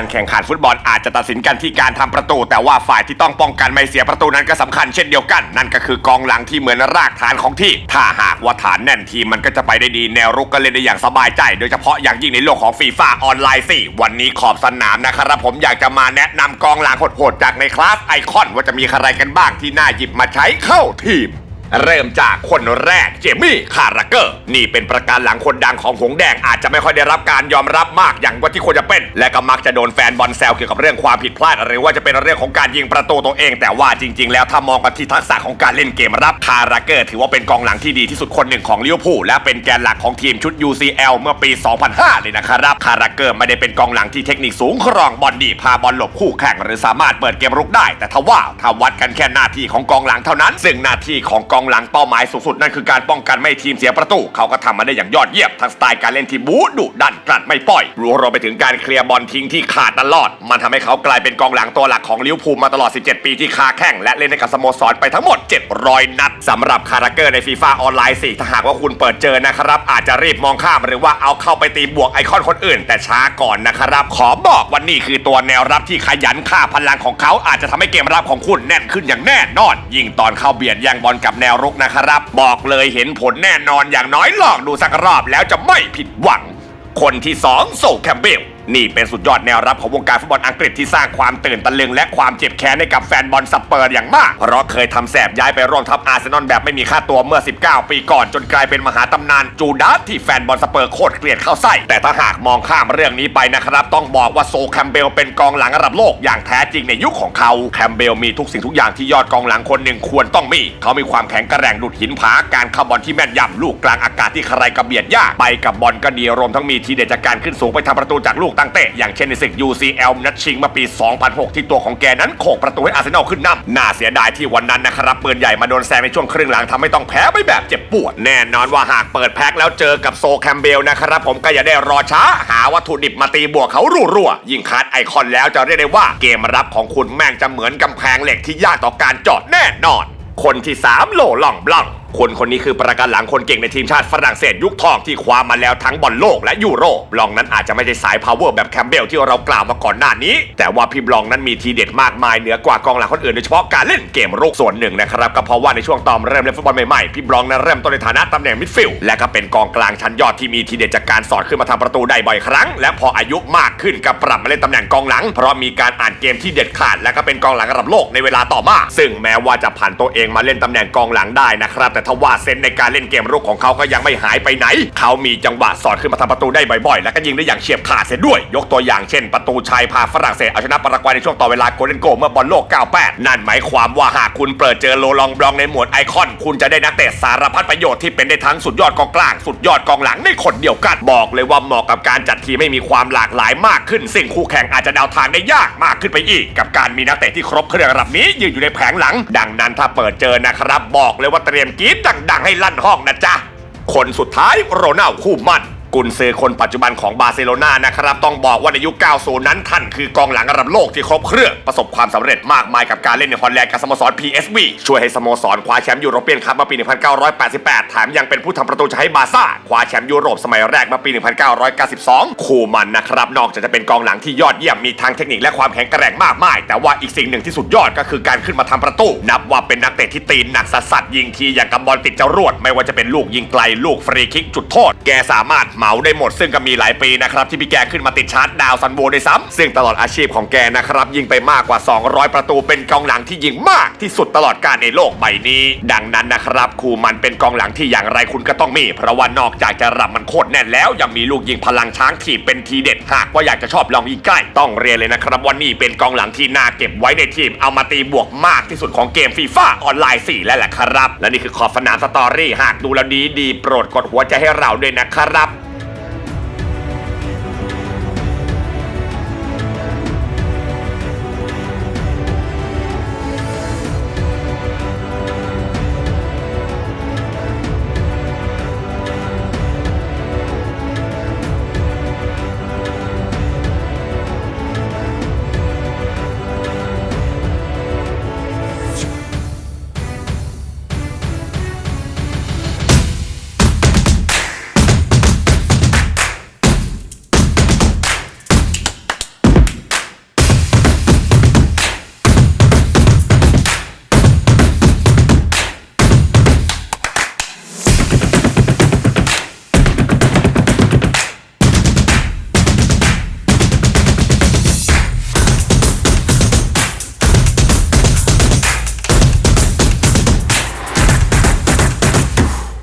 การแข่งขันฟุตบอลอาจจะตัดสินกันที่การทำประตู แต่ว่าฝ่ายที่ต้องป้องกันไม่เสียประตูนั้นก็สำคัญเช่นเดียวกัน นั่นก็คือกองหลังที่เหมือนรากฐานของทีมถ้าหากว่าฐานแน่นทีมมันก็จะไปได้ดีแนวรุกก็เล่นได้อย่างสบายใจ โดยเฉพาะอย่างยิ่งในโลกของฟีฟ่าออนไลน์สี่วันนี้ขอบสนามนะครับผมอยากจะมาแนะนำกองหลังโหดๆจากในคลาสไอคอนว่าจะมีใครกันบ้างที่น่าหยิบมาใช้เข้าทีม เริ่มจากคนแรกเจมี่คาราเกอร์ นี่เป็นประการหลังคนดังของหงแดงอาจจะไม่ค่อยได้รับการยอมรับมากอย่างว่าที่ควรจะเป็น และก็มักจะโดนแฟนบอลแซวเกี่ยวกับเรื่องความผิดพลาด หรือว่าจะเป็นเรื่องของการยิงประตูตัวเอง แต่ว่าจริง ๆ แล้วถ้ามองกันที่ทักษะของการเล่นเกมรับคาราเกอร์ ถือว่าเป็นกองหลังที่ดีที่สุดคนหนึ่งของลิเวอร์พูลและเป็นแกนหลักของทีมชุด UCL เมื่อปี 2005 เลยนะครับคาราเกอร์ไม่ได้เป็นกองหลังที่เทคนิคสูงครองบอลดีพาบอลหลบคู่แข่งหรือสามารถเปิดเกมรุกได้ แต่ทว่าถ้าวัดกันแค่หน้าที่ของกองหลังเท่านั้น ซึ่งหน้าที่ของกององหลังเป้าหมายสูงสุดนั่นคือการป้องกันไม่ให้ทีมเสียประตู เขาก็ทำมาได้อย่างยอดเยี่ยมทั้งสไตล์การเล่นที่บู๊ดุดันกลัดไม่ปล่อยรวมไปถึงการเคลียร์บอลทิ้งที่ขาดตลอด มันทำให้เขากลายเป็นกองหลังตัวหลักของลิเวอร์พูลมาตลอด 17 ปีที่คาแข่งและเล่นให้กับสโมสรไปทั้งหมด 700 นัดสำหรับคาราเกอร์ในฟีฟ่าออนไลน์4ถ้าหากว่าคุณเปิดเจอนะครับ อาจจะรีบมองข้ามหรือว่าเอาเข้าไปตีบวกไอคอนคนอื่น แต่ช้าก่อนนะครับ ขอบอกว่านี่คือตัวแนวรับที่ขยันฆ่าพลังของเขาอาจจะทำให้เกมรับของคุณแน่นขึ้นอย่างแน่นอน ยิ่งตอนเข้าเบียดแย่งบอลกับแนวรุกนะครับ บอกเลยเห็นผลแน่นอนอย่างน้อยลองดูสักรอบแล้วจะไม่ผิดหวัง คนที่สองโซแคมเบล นี่เป็นสุดยอดแนวรับของวงการฟุตบอลอังกฤษที่สร้างความตื่นตะลึงและความเจ็บแค้นให้กับแฟนบอลสเปอร์อย่างมาก เพราะเคยทำแสบย้ายไปร่วมทัพอาร์เซนอลแบบไม่มีค่าตัวเมื่อ 19 ปีก่อนจนกลายเป็นมหาตำนานจูดาสที่แฟนบอลสเปอร์โคตรเกลียดเข้าไส้ แต่ถ้าหากมองข้ามเรื่องนี้ไปนะครับ ต้องบอกว่าโซแคมเบลเป็นกองหลังระดับโลกอย่างแท้จริงในยุคของเขาแคมเบลมีทุกสิ่งทุกอย่างที่ยอดกองหลังคนหนึ่งควรต้องมี เขามีความแข็งกร่งดุดหินผาการเข้าบอลที่แม่นยำลูกกลางอากาศที่ใครกระเบียดยากไปกับบอลก็ดีรวมทั้งมีทีเด็ดจากการขึ้นสูงไปทำประตูจากลูกตั้งเตะอย่างเช่นในศึก UCL นัดชิงมื่อปี 2006 ที่ตัวของแกนั้นโขกประตูให้อาร์เซนอลขึ้นนำน่าเสียดายที่วันนั้นนะครับปืนใหญ่มาโดนแซงในช่วงครึ่งหลังทำให้ต้องแพ้ไปแบบเจ็บปวด แน่นอนว่าหากเปิดแพ็คแล้วเจอกับโซแคมเบลนะครับผมก็อย่าได้รอช้า หาวัตถุดิบมาตีบวกเขารัวๆยิ่งคัดไอคอนแล้วจะเรียกได้ว่าเกมรับของคุณแม่งจะเหมือนกำแพงเหล็กที่ยากต่อการเจอดแน่นอน คนที่ 3 โลล่องบลัง คนคนนี้คือประกันหลังคนเก่งในทีมชาติฝรั่งเศสยุคทองที่คว้ามาแล้วทั้งบอลโลกและยูโรบลองนั้นอาจจะไม่ใช่สายพาวเวอร์แบบแคมเบลที่เรากล่าวมาก่อนหน้านี้ แต่ว่าพี่บลองนั้นมีทีเด็ดมากมายเหนือกว่ากองหลังคนอื่นโดยเฉพาะการเล่นเกมรุกส่วนหนึ่งนะครับก็เพราะว่าในช่วงตอนเริ่มเล่นฟุตบอลใหม่ๆพี่บลองนั้นเริ่มต้นในฐานะตำแหน่งมิดฟิลด์และก็เป็นกองกลางชั้นยอดที่มีทีเด็ดจากการสอดขึ้นมาทำประตูได้บ่อยครั้ง และพออายุมากขึ้นก็ปรับมาเล่นตำแหน่งกองหลัง เพราะมีการอ่านเกมที่เด็ดขาด และก็เป็นกองหลังระดับโลกในเวลาต่อมา ซึ่งแม้ว่าจะผ่านตัวเองมาเล่นตำแหน่งกองหลังได้นะครับแต่ทว่าเซนในการเล่นเกมรุกของเขาก็ยังไม่หายไปไหน เขามีจังหวะสอดขึ้นมาทำประตูได้บ่อยๆ และก็ยิงได้อย่างเฉียบขาดเสียด้วย ยกตัวอย่างเช่น ประตูชัยพาฝรั่งเศสเอาชนะปารากวัยในช่วงต่อเวลาโกลเด้นโกลเมื่อบอลโลก 98 นั่นหมายความว่าหากคุณเปิดเจอโลลองบลองในหมวดไอคอน คุณจะได้นักเตะสารพัดประโยชน์ที่เป็นได้ทั้งสุดยอดกองกลางสุดยอดกองหลังในคนเดียวกันบอกเลยว่าเหมาะกับการจัดทีมให้มีความหลากหลายมากขึ้น ซึ่งคู่แข่งอาจจะเดาทางได้ยากมากขึ้นไปอีก กับการมีนักเตะที่ครบเครื่องระดับนี้ยืนอยู่ในแผงหลัง ดังนั้นถ้าเปิดเจอนะครับบอกเลยว่าเตรียมกรี๊ดดัง ๆ ให้ลั่นห้องนะจ๊ะ คนสุดท้ายโรนัลคู่มั่น กุนซือคนปัจจุบันของบาร์เซโลนานะครับ ต้องบอกว่าในยุค 90 นั้นท่านคือกองหลังระดับโลกที่ครบเครื่อง ประสบความสำเร็จมากมายกับการเล่นในฮอลแลนด์กับสโมสร PSV ช่วยให้สโมสรคว้าแชมป์ยูโรเปียนคัพมื่อปี 1988 แถมยังเป็นผู้ทำประตูชัยให้บาซ่าคว้าแชมป์ยุโรปสมัยแรกมื่อปี 1992 คู่มันนะครับ นอกจากจะเป็นกองหลังที่ยอดเยี่ยมมีทางเทคนิคและความแข็งแกร่งมากมาย แต่ว่าอีกสิ่งหนึ่งที่สุดยอดก็คือการขึ้นมาทำประตู นับว่าเป็นนักเตะที่ตีนหนักสัสสัสยิงทีอย่างกับบอลติดจรวดไม่ว่าจะเป็นลูกยิงไกลลูกฟรีคิกจุดโทษ แกสามารถเหมาได้หมดซึ่งก็มีหลายปีนะครับที่พี่แกขึ้นมาติดชาร์จดาวซันโบด้วยซ้ำซึ่งตลอดอาชีพของแกนะครับยิงไปมากกว่า 200 ประตูเป็นกองหลังที่ยิงมากที่สุดตลอดกาลในโลกใบนี้ ดังนั้นนะครับคูมันเป็นกองหลังที่อย่างไรคุณก็ต้องมี เพราะว่านอกจากจะรับมันโคตรแน่นแล้ว ยังมีลูกยิงพลังช้างถีบเป็นทีเด็ดหากว่าอยากจะชอบลองยิงใกล้ต้องเรียนเลยนะครับว่านี่เป็นกองหลังที่น่าเก็บไว้ในทีมเอามาตีบวกมากที่สุดของเกมฟีฟ่าออนไลน์4แล้วแหละครับ และนี่คือขอบสนามสตอรี่หากดูแล้วดีดีโปรดกดหัวใจให้เราด้วยนะครับ